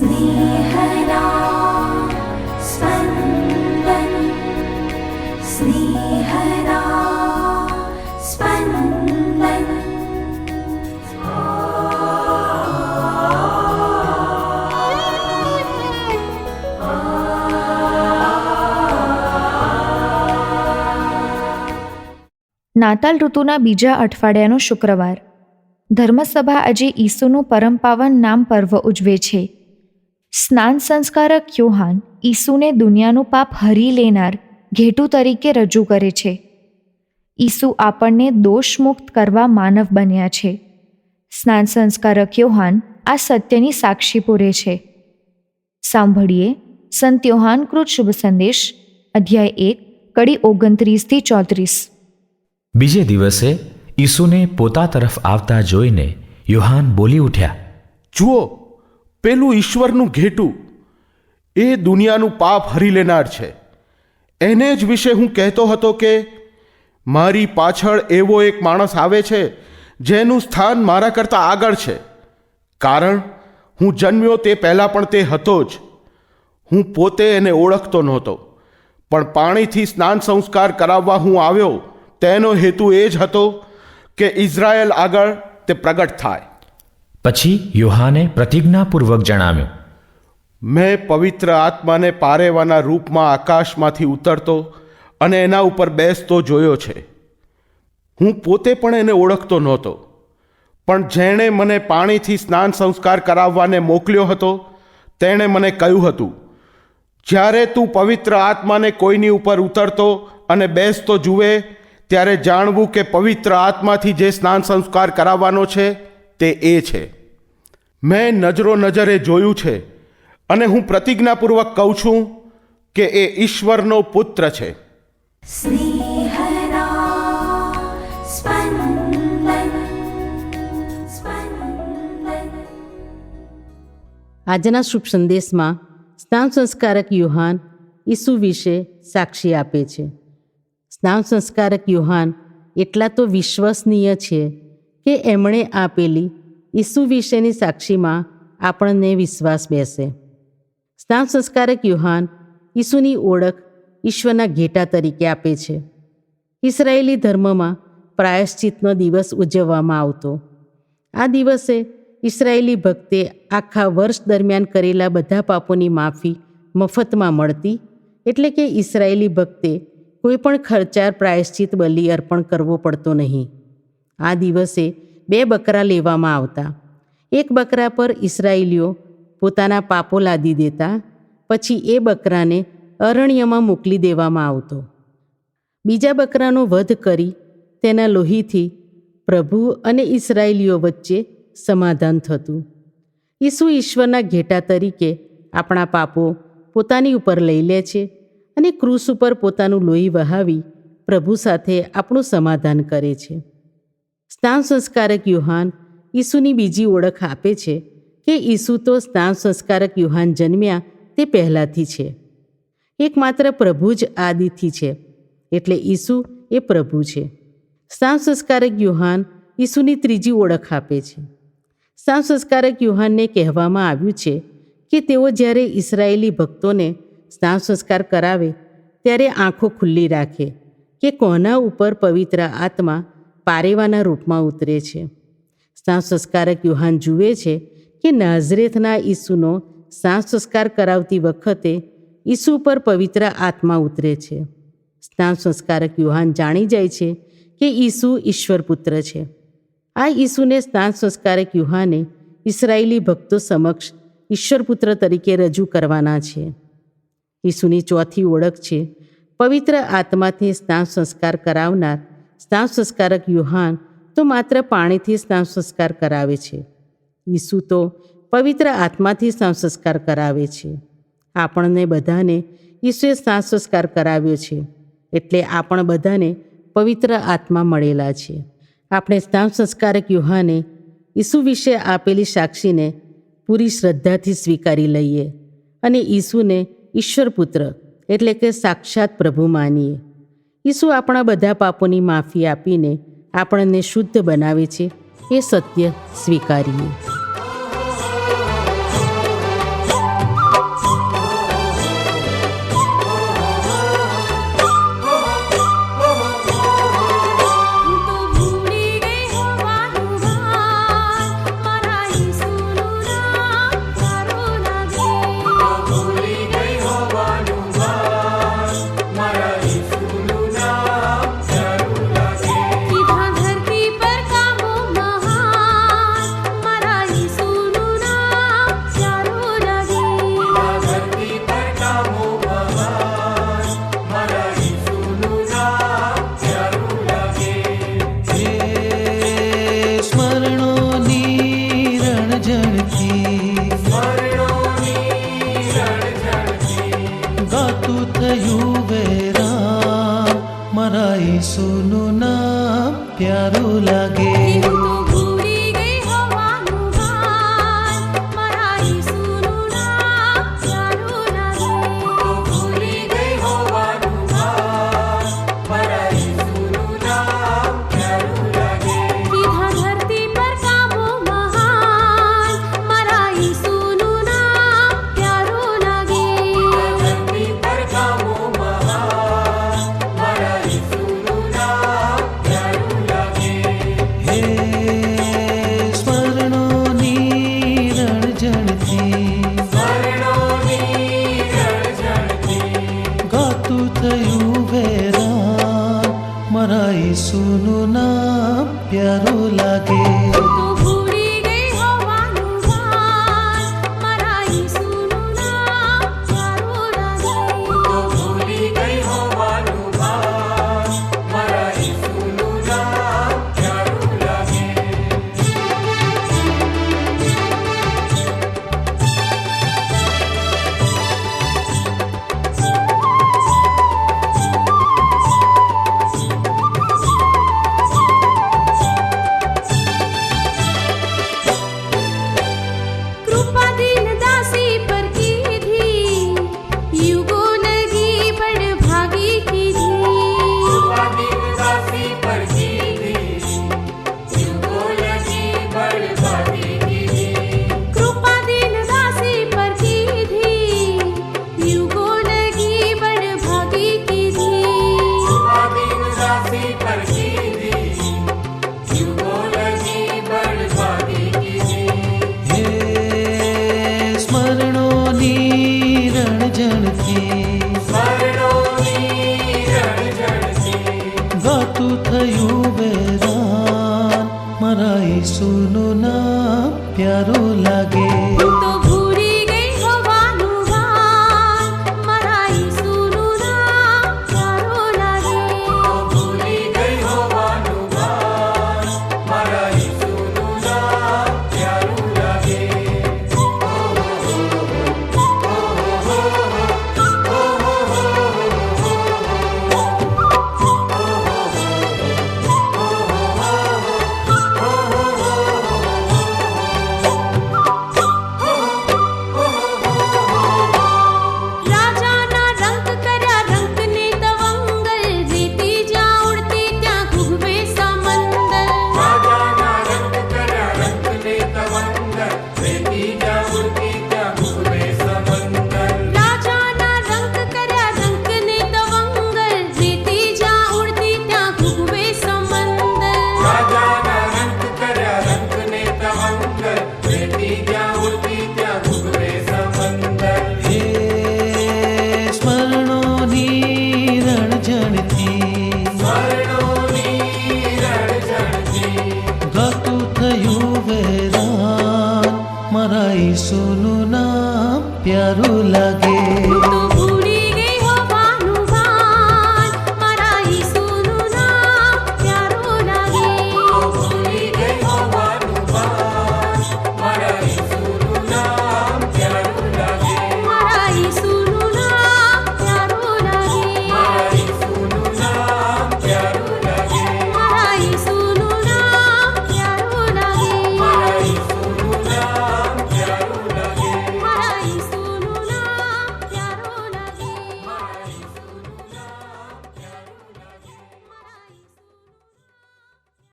स्नेहदा स्पन्दन् स्नेहदा स्पन्दन् નાતાલ ઋતુના બીજા અઠવાડિયાનો શુક્રવાર ધર્મસભા આજે ઈસુનું પરમ પાવન નામ પર્વ ઉજવે છે સ્નાન સંસ્કારક યુહાન ઈસુને દુનિયાનું પાપ હરી લેનાર ઘેટું તરીકે રજૂ કરે છે. ઈસુ આપણને દોષમુક્ત કરવા માનવ બન્યા છે. સ્નાન સંસ્કારક યોહાન આ સત્યની સાક્ષી પૂરે છે. સાંભળીએ સંત યોહાન કૃત શુભ સંદેશ, અધ્યાય એક, કડી ઓગણત્રીસથી ચોત્રીસ. બીજે દિવસે ઈસુને પોતા તરફ આવતા જોઈને યોહાન બોલી ઉઠ્યા, જુઓ પેલું ઈશ્વરનું ઘેટું, એ દુનિયાનું પાપ હરી લેનાર છે. એને જ વિશે હું કહેતો હતો કે, મારી પાછળ એવો એક માણસ આવે છે, જેનું સ્થાન મારા કરતાં આગળ છે. કારણ, હું જન્મ્યો તે પહેલાં પણ તે હતો જ. હું પોતે એને ઓળખતો નહોતો. પણ પાણીથી સ્નાન સંસ્કાર કરાવવા હું આવ્યો, તેનો હેતુ એ જ હતો કે ઇઝરાયલ આગળ તે પ્રગટ થાય. પછી યુહાને પ્રતિજ્ઞાપૂર્વક જણાવ્યું, મેં પવિત્ર આત્માને પારેવાના રૂપમાં આકાશમાંથી ઉતરતો અને એના ઉપર બેસતો જોયો છે. હું પોતે પણ એને ઓળખતો નહોતો. પણ જેણે મને પાણીથી સ્નાન સંસ્કાર કરાવવાને મોકલ્યો હતો, તેણે મને કહ્યું હતું, જ્યારે તું પવિત્ર આત્માને કોઈની ઉપર ઉતરતો અને બેસતો જુએ, ત્યારે જાણવું કે પવિત્ર આત્માથી જે સ્નાન સંસ્કાર કરાવવાનો છે તે એ છે મેં નજરો નજરે જોયું છે અને હું પ્રતિજ્ઞાપૂર્વક કહું છું કે એ ઈશ્વરનો પુત્ર છે. આજના શુભ સંદેશમાં સ્નાન સંસ્કારક યુહાન ઈસુ વિશે સાક્ષી આપે છે. સ્નાન સંસ્કારક યુહાન એટલા તો વિશ્વસનીય છે કે એમણે આપેલી ઈસુ વિશેની સાક્ષીમાં આપણને વિશ્વાસ બેસે. સ્નાન સંસ્કારક યુહાન ઈસુની ઓળખ ઈશ્વરના ઘેટા તરીકે આપે છે. ઇસરાયેલી ધર્મમાં પ્રાયશ્ચિતનો દિવસ ઉજવવામાં આવતો. આ દિવસે ઇસરાયેલી ભક્તે આખા વર્ષ દરમિયાન કરેલા બધા પાપોની માફી મફતમાં મળતી, એટલે કે ઇસરાયેલી ભક્તે કોઈ પણ ખર્ચાર પ્રાયશ્ચિત બલિ અર્પણ કરવો પડતો નહીં. આ દિવસે બે બકરા લેવામાં આવતા. એક બકરા પર ઇસરાયેલીઓ પોતાના પાપો લાદી દેતા, પછી એ બકરાને અરણ્યમાં મોકલી દેવામાં આવતો. બીજા બકરાનો વધ કરી તેના લોહીથી પ્રભુ અને ઇસરાયેલીઓ વચ્ચે સમાધાન થતું. ઈસુ ઈશ્વરના ઘેટા તરીકે આપણા પાપો પોતાની ઉપર લઈ લે છે અને ક્રૂસ ઉપર પોતાનું લોહી વહાવી પ્રભુ સાથે આપણું સમાધાન કરે છે. સ્નાન સંસ્કારક યુહાન ઈસુની બીજી ઓળખ આપે છે કે ઈસુ તો સ્નાન સંસ્કારક યુહાન જન્મ્યા તે પહેલાંથી છે. એકમાત્ર પ્રભુ જ આદિથી છે, એટલે ઈસુ એ પ્રભુ છે. સ્નાન સંસ્કારક યુહાન ઈસુની ત્રીજી ઓળખ આપે છે. સ્નાન સંસ્કારક યુહાનને કહેવામાં આવ્યું છે કે તેઓ જ્યારે ઇસરાયેલી ભક્તોને સ્નાન સંસ્કાર કરાવે, ત્યારે આંખો ખુલ્લી રાખે કે કોના ઉપર પવિત્ર આત્મા પારેવાના રૂપમાં ઉતરે છે. સ્નાન સંસ્કારક યુહાન જુએ છે કે નાઝરેથના ઈસુનો સ્નાન સંસ્કાર કરાવતી વખતે ઈસુ પર પવિત્ર આત્મા ઉતરે છે. સ્નાન સંસ્કારક યુહાન જાણી જાય છે કે ઈસુ ઈશ્વર પુત્ર છે. આ ઈસુને સ્નાન સંસ્કારક યુહાને ઇસરાયેલી ભક્તો સમક્ષ ઈશ્વરપુત્ર તરીકે રજૂ કરવાના છે. ઈસુની ચોથી ઓળખ છે, પવિત્ર આત્માથી સ્નાન સંસ્કાર કરાવનાર સ્નાન સંસ્કારક યુહાન તો માત્ર પાણીથી સ્નાન સંસ્કાર કરાવે છે. ઈસુ તો પવિત્ર આત્માથી સ્નાન સંસ્કાર કરાવે છે. આપણને બધાને ઈસુએ સ્નાન સંસ્કાર કરાવ્યો છે. એટલે આપણ બધાને પવિત્ર આત્મા મળેલા છે. આપણે સ્નાન સંસ્કારક યુહાને ઈસુ વિશે આપેલી સાક્ષીને પૂરી શ્રદ્ધાથી સ્વીકારી લઈએ અને ઈસુને ઈશ્વર પુત્ર એટલે કે સાક્ષાત પ્રભુ માનીએ. ઈસુ આપણા બધા પાપોની માફી આપીને આપણને શુદ્ધ બનાવે છે એ સત્ય સ્વીકારીએ. না প্যারো লাগে। ગાતું થયું વેરાન મારા